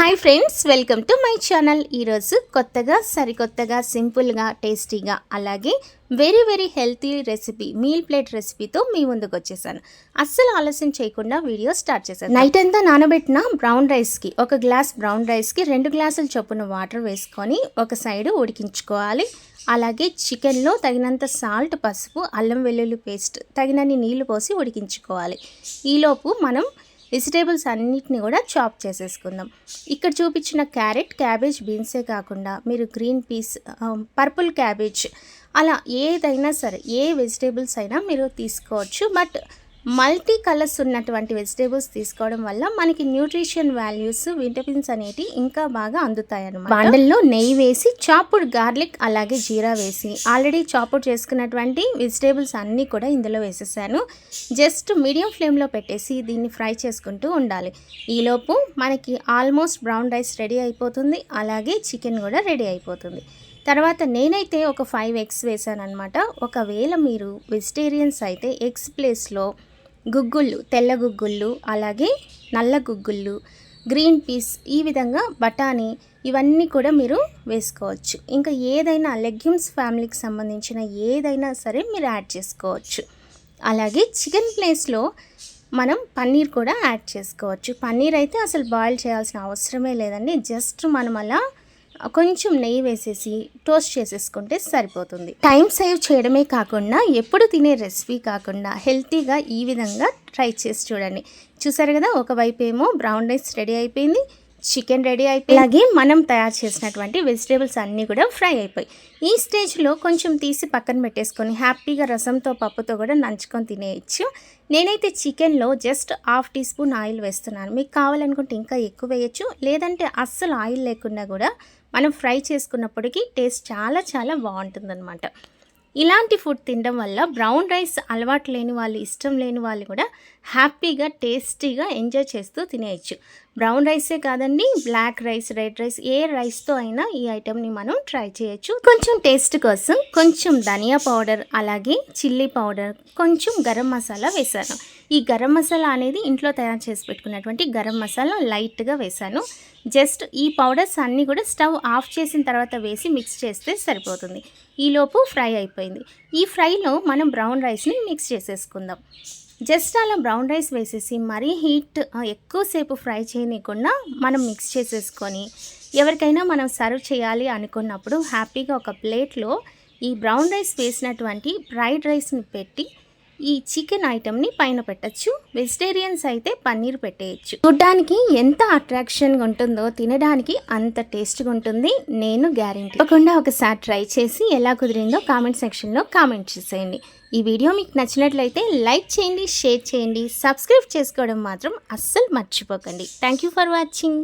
Hi friends welcome to my channel ఈరోజు కొత్తగా సరికొత్తగా సింపుల్గా టేస్టీగా అలాగే very very healthy recipe meal plate రెసిపీతో మీ ముందుకు వచ్చేసాను. అస్సలు ఆలస్యం చేయకుండా వీడియో స్టార్ట్ చేశాను నైట్ అంతా నానబెట్టిన బ్రౌన్ రైస్కి ఒక గ్లాస్ బ్రౌన్ రైస్కి రెండు గ్లాసులు చొప్పున వాటర్ వేసుకొని ఒక సైడ్ ఉడికించుకోవాలి. అలాగే చికెన్లో తగినంత సాల్ట్ పసుపు అల్లం వెల్లుల్లి పేస్ట్ తగినన్ని నీళ్ళు పోసి ఉడికించుకోవాలి. ఈలోపు మనం వెజిటేబుల్స్ అన్నిటిని కూడా చాప్ చేసేసుకుందాం. ఇక్కడ చూపించిన క్యారెట్ క్యాబేజ్ బీన్సే కాకుండా మీరు గ్రీన్ పీస్ పర్పుల్ క్యాబేజ్ అలా ఏదైనా సరే ఏ వెజిటేబుల్స్ అయినా మీరు తీసుకోవచ్చు. బట్ మల్టీ కలర్స్ ఉన్నటువంటి వెజిటేబుల్స్ తీసుకోవడం వల్ల మనకి న్యూట్రిషన్ వాల్యూస్ విటమిన్స్ అనేవి ఇంకా బాగా అందుతాయి అనమాట బాండల్లో నెయ్యి వేసి చాపుడ్ గార్లిక్ అలాగే జీరా వేసి ఆల్రెడీ చాపుడ్ చేసుకున్నటువంటి వెజిటేబుల్స్ అన్నీ కూడా ఇందులో వేసేసాను. జస్ట్ మీడియం ఫ్లేమ్లో పెట్టేసి దీన్ని ఫ్రై చేసుకుంటూ ఉండాలి. ఈలోపు మనకి ఆల్మోస్ట్ బ్రౌన్ రైస్ రెడీ అయిపోతుంది. అలాగే చికెన్ కూడా రెడీ అయిపోతుంది. తర్వాత నేనైతే ఒక ఫైవ్ ఎగ్స్ వేసాను అనమాట ఒకవేళ మీరు వెజిటేరియన్స్ అయితే ఎగ్స్ ప్లేస్లో గుగ్గుళ్ళు తెల్ల గుగ్గుళ్ళు అలాగే నల్ల గుగ్గుళ్ళు గ్రీన్ పీస్ ఈ విధంగా బఠానీ ఇవన్నీ కూడా మీరు వేసుకోవచ్చు. ఇంకా ఏదైనా లెగ్యూమ్స్ ఫ్యామిలీకి సంబంధించిన ఏదైనా సరే మీరు యాడ్ చేసుకోవచ్చు. అలాగే చికెన్ ప్లేస్లో మనం పన్నీర్ కూడా యాడ్ చేసుకోవచ్చు. పన్నీర్ అయితే అసలు బాయిల్ చేయాల్సిన అవసరమే లేదండి. జస్ట్ మనం అలా కొంచెం నెయ్యి వేసేసి టోస్ట్ చేసేసుకుంటే సరిపోతుంది. టైం సేవ్ చేయడమే కాకుండా ఎప్పుడు తినే రెసిపీ కాకుండా హెల్తీగా ఈ విధంగా ట్రై చేసి చూడండి. చూసారు కదా ఒకవైపు ఏమో బ్రౌన్ రైస్ రెడీ అయిపోయింది చికెన్ రెడీ అయిపోయి అలాగే మనం తయారు చేసినటువంటి వెజిటేబుల్స్ అన్నీ కూడా ఫ్రై అయిపోయి ఈ స్టేజ్లో కొంచెం తీసి పక్కన పెట్టేసుకొని హ్యాపీగా రసంతో పప్పుతో కూడా నంచుకొని తినేయచ్చు. నేనైతే చికెన్లో just half teaspoon oil వేస్తున్నాను. మీకు కావాలనుకుంటే ఇంకా ఎక్కువ వేయచ్చు లేదంటే అస్సలు ఆయిల్ లేకుండా కూడా మనం ఫ్రై చేసుకున్నప్పటికీ టేస్ట్ చాలా చాలా బాగుంటుందన్నమాట. ఇలాంటి ఫుడ్ తినడం వల్ల బ్రౌన్ రైస్ అలవాటు లేని వాళ్ళు ఇష్టం లేని వాళ్ళు కూడా హ్యాపీగా టేస్టీగా ఎంజాయ్ చేస్తూ తినేయచ్చు. బ్రౌన్ రైసే కాదండి బ్లాక్ రైస్ రెడ్ రైస్ ఏ రైస్తో అయినా ఈ ఐటెంని మనం ట్రై చేయొచ్చు. కొంచెం టేస్ట్ కోసం కొంచెం ధనియా పౌడర్ అలాగే చిల్లీ పౌడర్ కొంచెం గరం మసాలా వేశాను. ఈ గరం మసాలా అనేది ఇంట్లో తయారు చేసి పెట్టుకున్నటువంటి గరం మసాలా లైట్గా వేశాను జస్ట్ ఈ పౌడర్స్ అన్నీ కూడా స్టవ్ ఆఫ్ చేసిన తర్వాత వేసి మిక్స్ చేస్తే సరిపోతుంది. ఈలోపు ఫ్రై అయిపోయింది. ఈ ఫ్రైలో మనం బ్రౌన్ రైస్ని మిక్స్ చేసేసుకుందాం. జస్ట్ అలా బ్రౌన్ రైస్ వేసేసి మరీ హీట్ ఎక్కువసేపు ఫ్రై చేయనీయకుండా మనం మిక్స్ చేసేసుకొని ఎవరికైనా మనం సర్వ్ చేయాలి అనుకున్నప్పుడు హ్యాపీగా ఒక ప్లేట్లో ఈ బ్రౌన్ రైస్ వేసినటువంటి ఫ్రైడ్ రైస్ని పెట్టి ఈ చికెన్ ఐటమ్ని పైన పెట్టచ్చు. వెజిటేరియన్స్ అయితే పన్నీర్ పెట్టేయచ్చు. చూడ్డానికి ఎంత అట్రాక్షన్గా ఉంటుందో తినడానికి అంత టేస్ట్గా ఉంటుంది. నేను గ్యారెంటీ. తప్పకుండా ఒకసారి ట్రై చేసి ఎలా కుదిరిందో కామెంట్ సెక్షన్లో కామెంట్ చేసేయండి. ఈ వీడియో మీకు నచ్చినట్లయితే లైక్ చేయండి షేర్ చేయండి సబ్స్క్రైబ్ చేసుకోవడం మాత్రం అస్సలు మర్చిపోకండి. Thank you for watching.